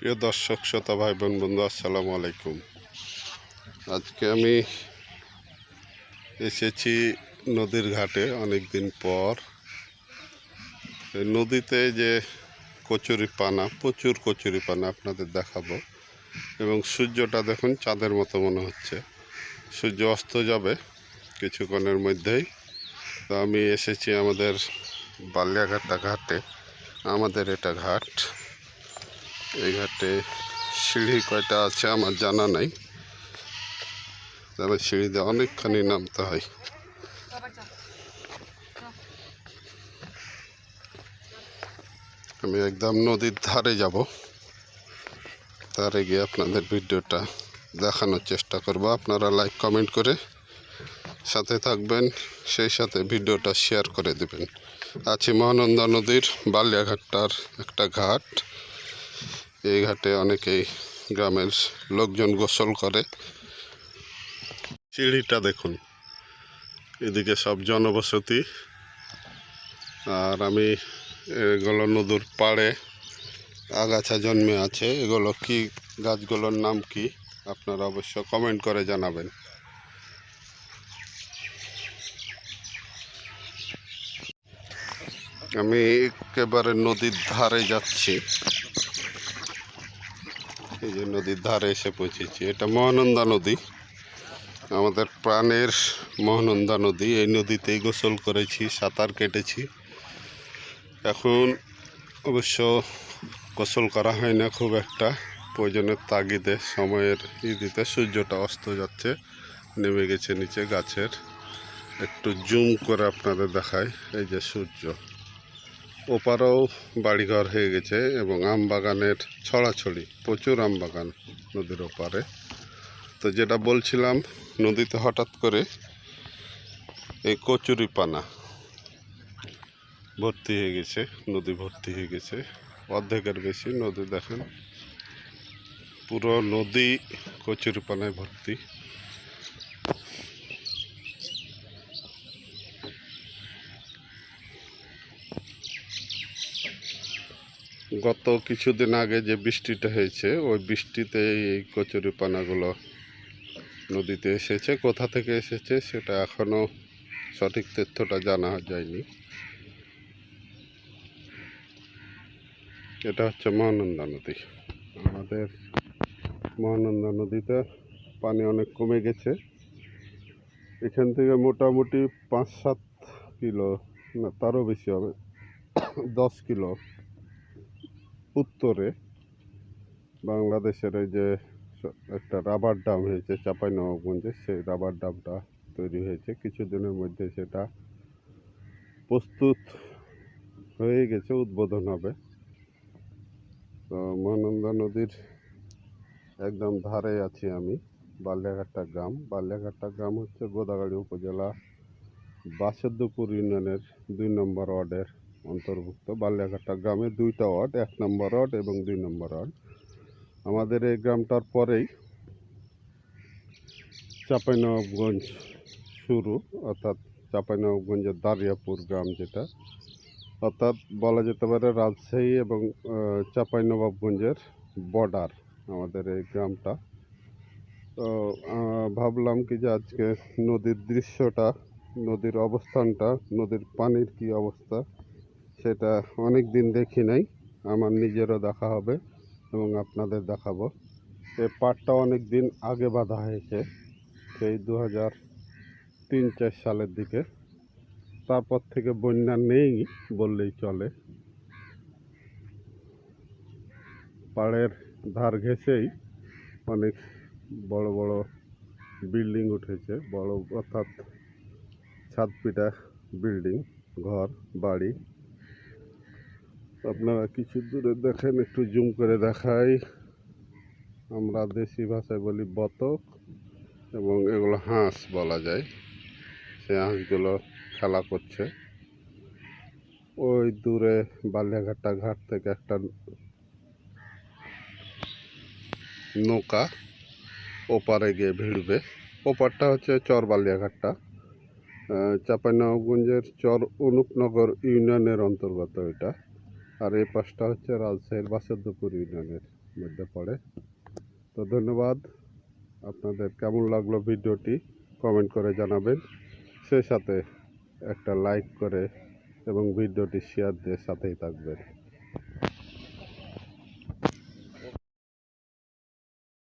প্রিয় দর্শক, শ্রোতা ভাই বোন বন্ধু, আসসালামু আলাইকুম। আজকে আমি এসেছি নদীর ঘাটে অনেক দিন পর নদীতে যে কচুরি পানা, প্রচুর কচুরি পানা আপনাদের দেখাবো। এবং সূর্যটা দেখুন, চাঁদের মতো মনে হচ্ছে। সূর্য অস্ত যাবে কিছুক্ষণের মধ্যেই। তো আমি এসেছি আমাদের বালিয়াঘাটা ঘাটে, আমাদের এটা ঘাট। এই ঘাটে সিঁড়ি কয়টা আছে আমার জানা নাই। তবে সিঁড়িতে অনেকখানি নামতে হয়। আমি একদম নদীর ধারে যাব। ধারে গিয়ে আপনাদের ভিডিওটা দেখানোর চেষ্টা করব। আপনারা লাইক কমেন্ট করে সাথে থাকবেন, সেই সাথে ভিডিওটা শেয়ার করে দেবেন। আছি মহানন্দা নদীর বালিয়াঘাটটার একটা ঘাট। এই ঘাটে অনেকেই গ্রামের লোকজন গোসল করে। সিঁড়িটা দেখুন, এদিকে সব জনবসতি। আর আমি এগুলো নদুর পাড়ে আগাছা জন্মে আছে। এগুলো কি গাছগুলোর নাম কি? আপনারা অবশ্য কমেন্ট করে জানাবেন। আমি একেবারে নদীর ধারে যাচ্ছি। এই যে নদীর ধারে এসে পৌঁছেছি। এটা মহানন্দা নদী। আমাদের প্রাণের মহানন্দা নদী। এই নদীতেই গোসল করেছি, সাঁতার কেটেছি। এখন অবশ্য গোসল করা হয় না খুব একটা। প্রয়োজনের তাগিদে, সময়ের ইদিতে সূর্যটা অস্ত যাচ্ছে, নেমে গেছে নিচে গাছের। একটু জুম করে আপনাদের দেখায় এই যে সূর্য। ওপারেও বাড়িঘর হয়ে গেছে এবং আম বাগানের ছড়াছড়ি, প্রচুর আম বাগান নদীর ওপারে। তো যেটা বলছিলাম, নদীতে হঠাৎ করে এই কচুরি পানা ভর্তি হয়ে গেছে, নদী ভর্তি হয়ে গেছে। অর্ধেকের বেশি নদী দেখেন, পুরো নদী কচুরি পানায় ভর্তি। গত কিছুদিন আগে যে বৃষ্টিটা হয়েছে, ওই বৃষ্টিতে এই কচুরি পানাগুলো নদীতে এসেছে। কোথা থেকে এসেছে সেটা এখনও সঠিক তথ্যটা জানা যায়নি। এটা হচ্ছে মহানন্দা নদী। আমাদের মহানন্দা নদীতে পানি অনেক কমে গেছে। এখান থেকে মোটামুটি পাঁচ সাত কিলো না, তারও বেশি হবে। দশ কিলো উত্তরে বাংলাদেশের যে একটা রাবার ড্যাম হয়েছে চাঁপাইনবাবগঞ্জে, সেই রাবার ড্যামটা তৈরি হয়েছে। কিছুদিনের মধ্যে সেটা প্রস্তুত হয়ে গেছে, উদ্বোধন হবে। তো মহানন্দা নদীর একদম ধারে আছি আমি, বালিয়াঘাটটা গ্রাম। বালিয়াঘাটটা গ্রাম হচ্ছে গোদাগাড়ি উপজেলা বাসেদ্দপুর ইউনিয়নের দুই নম্বর ওয়ার্ডের অন্তর্ভুক্ত। বালিয়াঘাটা গ্রামে দুইটা ওয়ার্ড, এক নম্বর ওয়ার্ড এবং দুই নম্বর ওয়ার্ড। আমাদের এই গ্রামটার পরেই চাঁপাইনবাবগঞ্জ শুরু, অর্থাৎ চাঁপাইনবাবগঞ্জের দারিয়াপুর গ্রাম যেটা। অর্থাৎ বলা যেতে পারে রাজশাহী এবং চাঁপাইনবাবগঞ্জের বর্ডার আমাদের এই গ্রামটা। তো ভাবলাম কি যে আজকে নদীর দৃশ্যটা, নদীর অবস্থানটা, নদীর পানির কি অবস্থা সেটা অনেক দিন দেখি নাই। আমার নিজেরও দেখা হবে এবং আপনাদের দেখাবো। এই পাটটা অনেক দিন আগে বাঁধা হয়েছে, সেই দু হাজার তিন চার সালের দিকে। তারপর থেকে বন্যা নেই বললেই চলে। পাড়ের ধার ঘেঁষেই অনেক বড় বড় বিল্ডিং উঠেছে, বড় অর্থাৎ ছাদ পিটা বিল্ডিং, ঘর, বাড়ি। আপনারা কিছু দূরে দেখেন একটু জুম করে দেখাই। আমরা দেশি ভাষায় বলি বতক এবং এগুলো হাঁস বলা যায়। সে হাঁসগুলো খেলা করছে। ওই দূরে বালিয়াঘাটা ঘাট থেকে একটা নৌকা ওপারে গিয়ে ভিড়বে। ওপারটা হচ্ছে চর বালিয়াঘাটটা। আহ, চাঁপাইনবাবগঞ্জের চর অনুপনগর ইউনিয়নের অন্তর্গত এটা। আর এই পাশটা হচ্ছে রাজশাহীর বাসেদ্দপুর ইউনিয়নের মধ্যে পড়ে। তো ধন্যবাদ। আপনাদের কেমন লাগল ভিডিওটি কমেন্ট করে জানাবেন। সেই সাথে একটা লাইক করে এবং ভিডিওটি শেয়ার দিয়ে সাথেই থাকবেন।